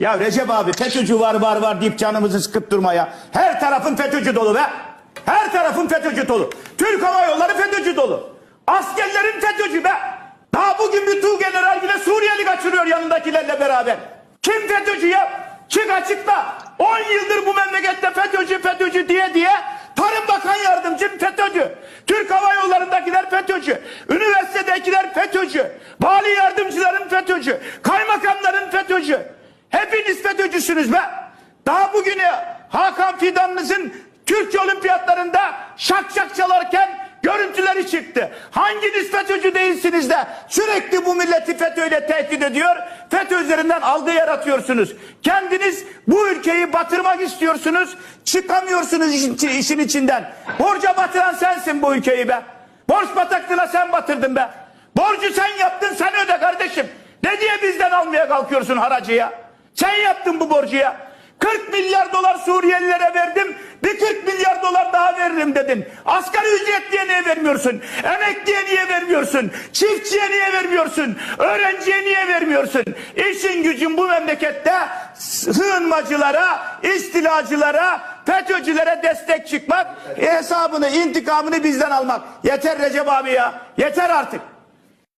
Ya Recep abi FETÖ'cü var var var deyip canımızı sıkıp durma ya. Her tarafın FETÖ'cü dolu be. Her tarafın FETÖ'cü dolu. Türk Hava Yolları FETÖ'cü dolu. Askerlerin FETÖ'cü be. Daha bugün bir Tuğ General bile Suriyeli kaçırıyor yanındakilerle beraber. Kim FETÖ'cü ya? Çık açıkla. 10 yıldır bu memlekette FETÖ'cü FETÖ'cü diye diye Tarım Bakan Yardımcım FETÖ'cü. Türk Hava Yolları'ndakiler FETÖ'cü. Üniversitedekiler FETÖ'cü. Vali yardımcıların FETÖ'cü. Kaymakamların FETÖ'cü. Hepiniz FETÖ'cüsünüz be. Daha bugüne Hakan Fidan'ınızın Türkçe olimpiyatlarında şak şak çalarken görüntüleri çıktı. Hanginiz FETÖ'cü değilsiniz de sürekli bu milleti FETÖ'yle tehdit ediyor. FETÖ üzerinden algı yaratıyorsunuz. Kendiniz bu ülkeyi batırmak istiyorsunuz. Çıkamıyorsunuz işin, işin içinden. Borca batıran sensin bu ülkeyi be. Borç bataklığına sen batırdın be. Borcu sen yaptın sen öde kardeşim. Ne diye bizden almaya kalkıyorsun haracı ya? Sen yaptın bu borcu ya. 40 milyar dolar Suriyelilere verdim. Bir 40 milyar dolar daha veririm dedin. Asgari ücretliye niye vermiyorsun? Emekliye niye vermiyorsun? Çiftçiye niye vermiyorsun? Öğrenciye niye vermiyorsun? İşin gücün bu memlekette sığınmacılara, istilacılara, FETÖ'cülere destek çıkmak, hesabını, intikamını bizden almak. Yeter Recep abi ya. Yeter artık.